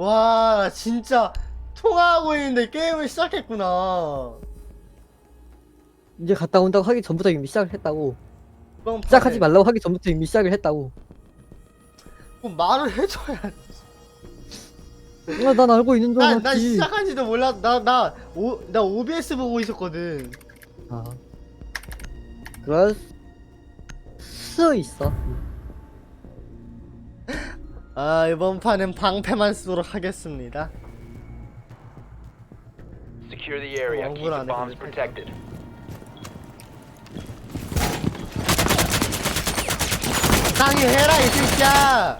와 진짜 통화하고 있는데 게임을 시작했구나. 이제 갔다 온다고 하기 전부터 이미 시작을 했다고. 이번 시작하지 판에 말라고 하기 전부터 이미 시작을 했다고. 뭐 말을 해줘야. 아, 난 알고 있는 줄 난, 난 알았지. 시작한지도 몰라. 나나나 나 OBS 보고 있었거든. 아. 그럴 수 있어. 아 이번 판은 방패만 쓰도록 하겠습니다. Secure the area. Oh, Keep the 억울하네, bombs 근데 protected. 땅이 해라 이 새끼야.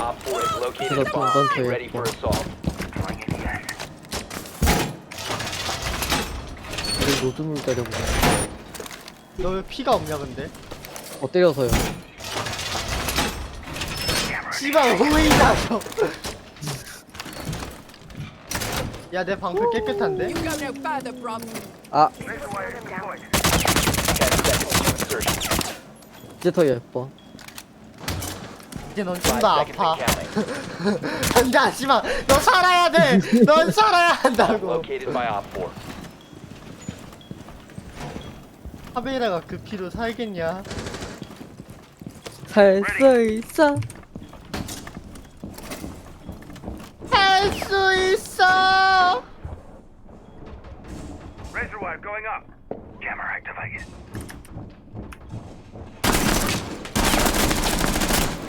Op 4 has located Hold a on, bomb. don't Be say it. ready for assault. 우리 노드물 때려보자. 너 왜 피가 없냐 근데? 어 때려서요. 씨발 호의다 저. 야내 방패 깨끗한데? No further. 아10 seconds to insertion. 이제 더 예뻐. 이제 넌5좀더 아파. 안돼 하지마. 너 살아야 돼. 넌 살아야 한다고. Located by Op 4. 하베이라가 그 피로 살겠냐? 살 수 있어. Wire going up. Camera activated.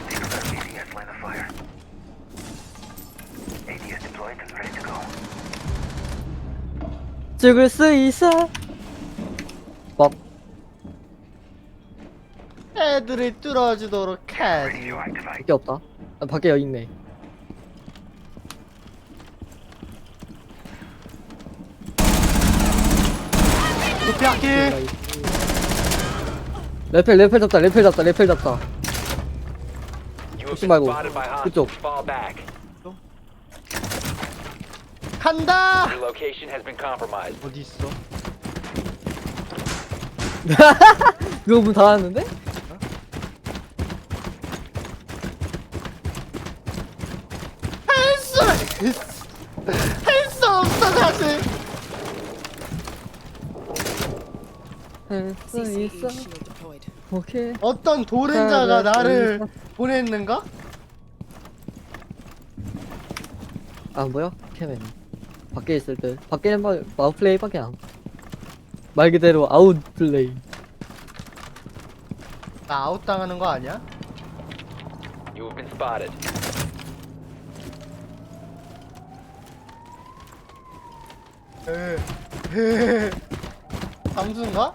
Take a look, ADS line of fire. ADS deployed and ready to go. 죽을 수 있어. 뻑. 애들이 뚫어주도록 하지. Radio activated. 밖에 없다. 아, 밖에 여기 있네. 높이 할게. 레펠 레펠 잡다 레펠 잡다 레펠 잡다. 혹시 말고 그쪽. 간다. 어디 있어? 이거 문 닫았는데? 할수 할수 없어 사실. 할수 CCE 있어. 오케이. 어떤 도른자가 자, 나를 있어. 보냈는가? 안 보여? 캐맨. 밖에 있을 때 밖에는 마, 마우플레이밖에 안. 말 그대로 아웃플레이. 나 아웃 당하는 거 아니야? You have been spotted. 에, 에, 잠수인가?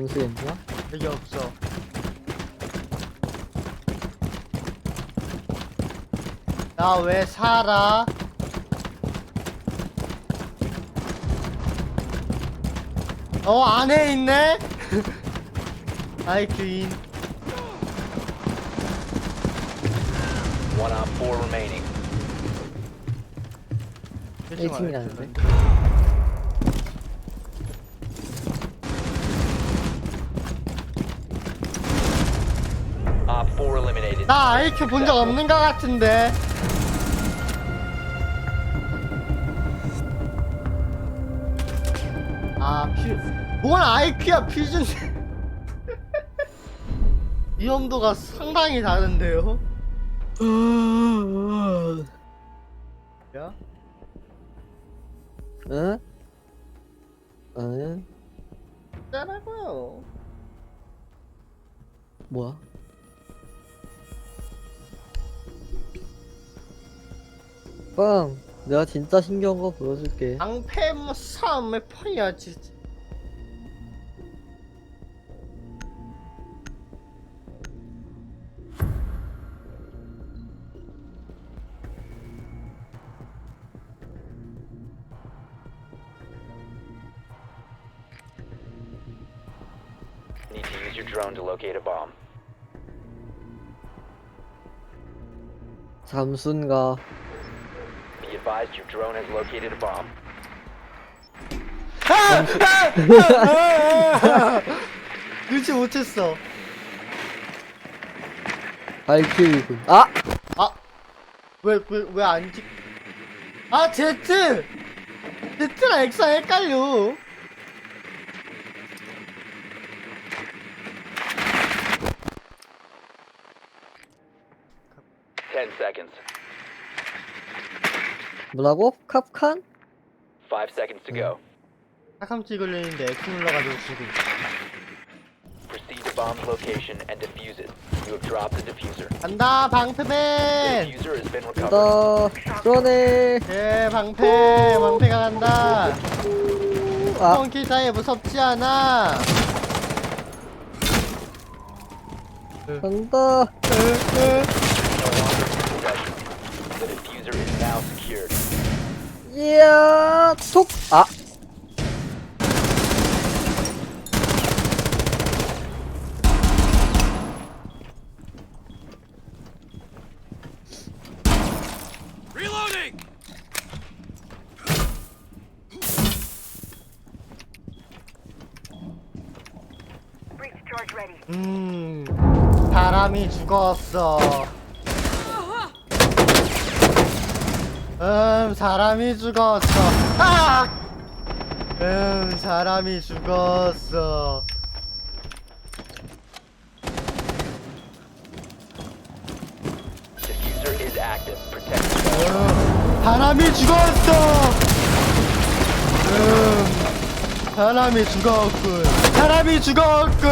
점수 있나? 여기 없어. 나 왜 살아? 어 안에 있네? 아이 귀인 One Op 4 remaining. 1층이라는데. Op 4 eliminated. 나 아이큐 본적 없는 것 같은데 아 퓨... 뭔 아이큐야 퓨전 위험도가 상당히 다른데요? 야? 응? 응? 짜라고요 뭐야? 빵! 내가 진짜 신기한 거 보여줄게. 앙패 뭐 싸움에 퍼야지 Need to use your drone to locate a bomb. 잠순가. Advised your drone has located a bomb. 눈치 못 챘어. 발키리군. 아! 아! 왜, 왜, 왜 안 찍, 아, Z! Z랑 X랑 헷갈려. Ten seconds. 뭐라고? 캅칸? Five seconds to go. 사감 찍으려는데 X 눌러가지고 지금. Proceed to bomb's location and defuse it. You have dropped the diffuser. 간다, The 방패맨! diffuser has been recovered. 나 드러내. 예, 방패! 방패가 간다! 아, 펑키 사이 무섭지 않아! 간다. No longer 이야, 톡. 아, Breach charge ready. 음, 사람이 죽었어. 음, 사람이 죽었어. 아! 음, 사람이 죽었어. Diffuser is active. Protect the 음, 사람이 죽었어. 음, 사람이 죽었군. 사람이 죽었군.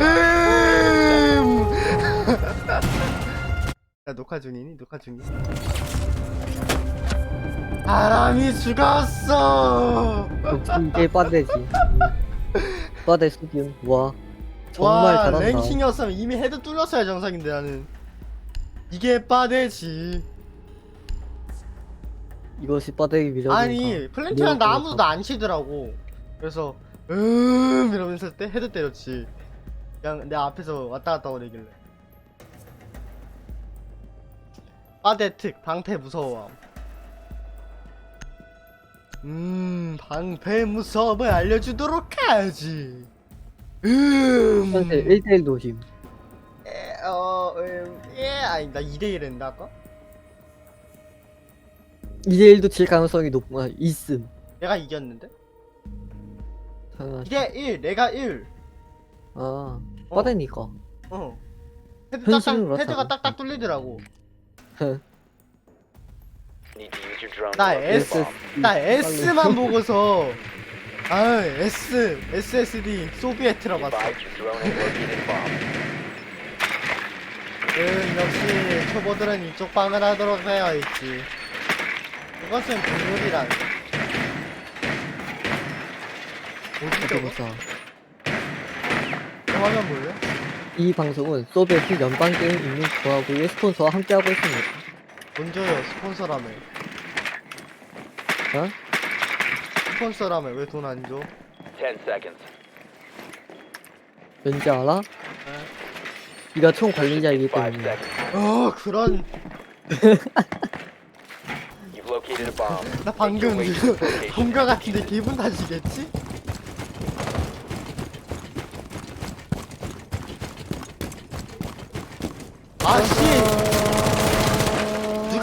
음. 야, 녹화 중이니? 녹화 중이? 사람이 죽었어. 이게 빠데지. 빠데 수비움. 와, 정말 와, 잘한다. 랭킹이었으면 이미 헤드 뚫렸어야 정상인데 나는. 이게 빠데지. 이것이 빠데기 미련. 아니 플랜팅한 나 아무도 안 치더라고 그래서 음 이러면서 때 헤드 때렸지 그냥 내 앞에서 왔다 갔다 거리길래 빠데 특 방패 무서워 음 방패 무서움을 알려주도록 하지 음 현재 1대1 도심. 에, 어, 음, 예, 아니 나 2대1 했나 아까? 2대1도 질 가능성이 높, 아, 있음. 내가 이겼는데? 당연하지. 2대1 내가 1 아. 어. 헤드 현실은 딱딱, 헤드가 그렇다고. 딱딱 뚫리더라고. 나 S. 나 S만 보고서 아 S, SSD 소비에트라고 봤어. 응, 역시 초보들은 이쪽 방을 하도록 되어 있지. 그것은 비밀이란. 뭐지 저거? 보자. 저 화면 볼래? 이 방송은 소비에트 연방 게임 인민 조합의 스폰서와 함께하고 있습니다. 먼저요 스폰서라며. 어? 스폰서라며 왜 돈 안 줘? Ten seconds. 왠지 알아? 네가 총 관리자이기 때문에. seconds. 어 그런 You've located a bomb. 나 방금 your way to its location. 본가 같은데 기분 탓이겠지? 아씨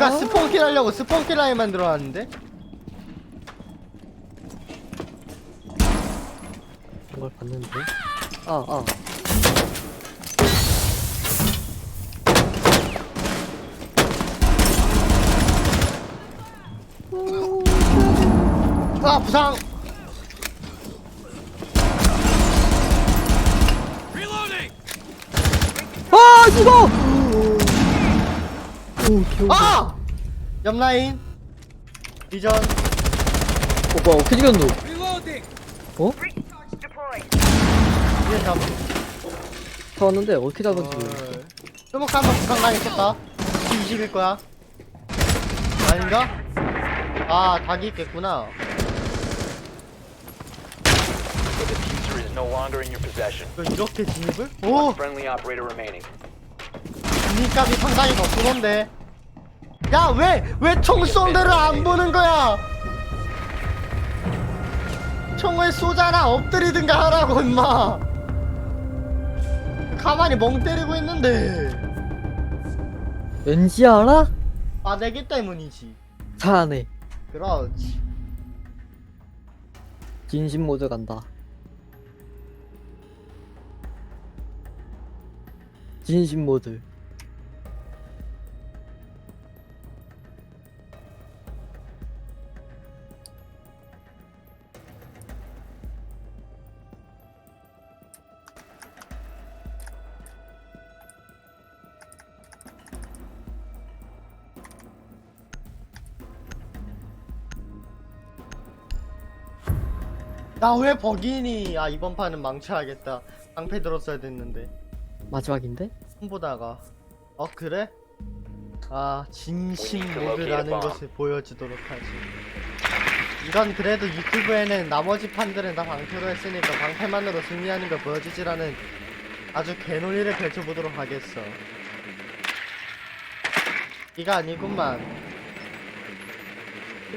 누가 스폰킬 하려고 스폰킬 라인 만들어 놨는데? 이걸 봤는데. 아, 아. 아 부상! 아, 죽어! 오. 아! 아! 옆라인 리전 어, 뭐야, 어떻게 죽였노? 어? 리전 잡 잡았는데, 어떻게 잡은지. 뜨먹 한번 부상 당했었다 20일 거야 아닌가? 아 닭이 있겠구나 The diffuser is no longer in your possession. 이거 이렇게 진입을? One 오! friendly operator remaining. 진입값이 상당히 더 그건데 야 왜! 왜 총쏜 데를 안 보는 거야! 총을 쏘잖아 엎드리든가 하라고 임마 가만히 멍 때리고 있는데 왠지 알아? 빠대기 때문이지 잘하네. 그렇지 진심 모드 간다. 진심 모드. 나 왜 버기니? 아 이번 판은 망쳐야겠다. 방패 들었어야 됐는데. 마지막인데? 손보다가. 어 그래? 아 진심 모드라는. 것을 보여주도록 하지. 이건 그래도 유튜브에는 나머지 판들은 다 방패로 했으니까 방패만으로 승리하는 걸 보여주지라는 아주 개논리를 펼쳐보도록 하겠어. 이가 아니구만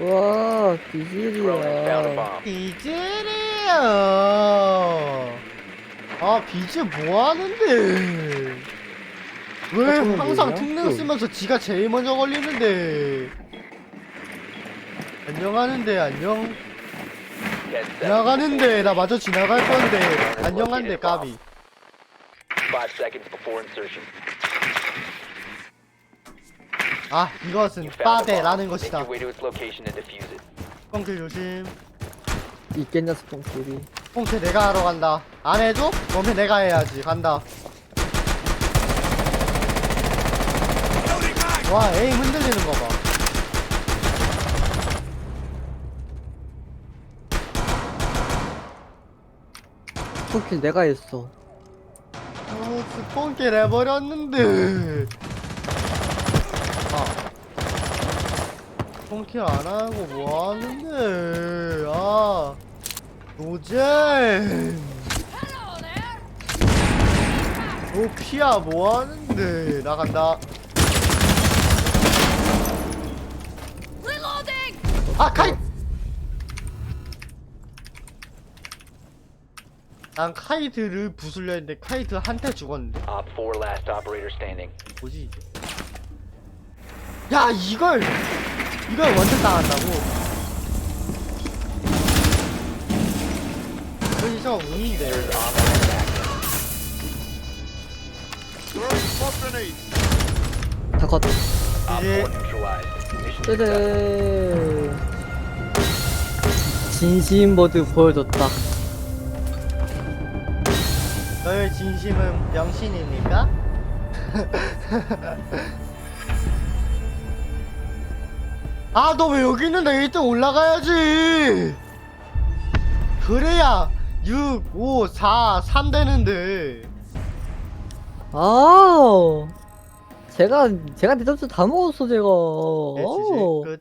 와, 비질이야. bomb. 비즈리야 아 비즈 뭐하는데 왜 항상? 특능 응. 쓰면서 지가 제일 먼저 걸리는데 안녕하는데 안녕. 지나가는데 나 마저 지나갈 건데 안녕한데 까비 Five seconds before insertion. 아 이것은. 빠데라는 것이다. 뻥킬 조심 있겠냐, 스폰킬이. 뻥킬 내가 하러 간다 안 해줘? 그러면 내가 해야지 간다 와 에임 흔들리는 거 봐 스폰킬 내가 했어. 어, 스폰킬 해버렸는데. 아. 스 폰킬 안 하고 뭐 하는데. 아. 노잼. 오피야 뭐 하는데. 나간다. 아, 카이! 난 카이트를 부술려 했는데 카이트 한테 죽었는데. Op 4 last operator standing. 뭐지 이게? 야 이걸 이걸 원천 당한다고? 이건 진짜 운인데. 다 컷. 이제 4 neutralized. Mission successful. 뜨드. 진심 모드 보여줬다. 너의 진심은 명신입니까? 아 너 왜 여기 있는데? 1등 올라가야지. 그래야 6, 5, 4, 3 되는데. 아, 제가 제가 내 점수 다 먹었어 제가. 그치 어. 그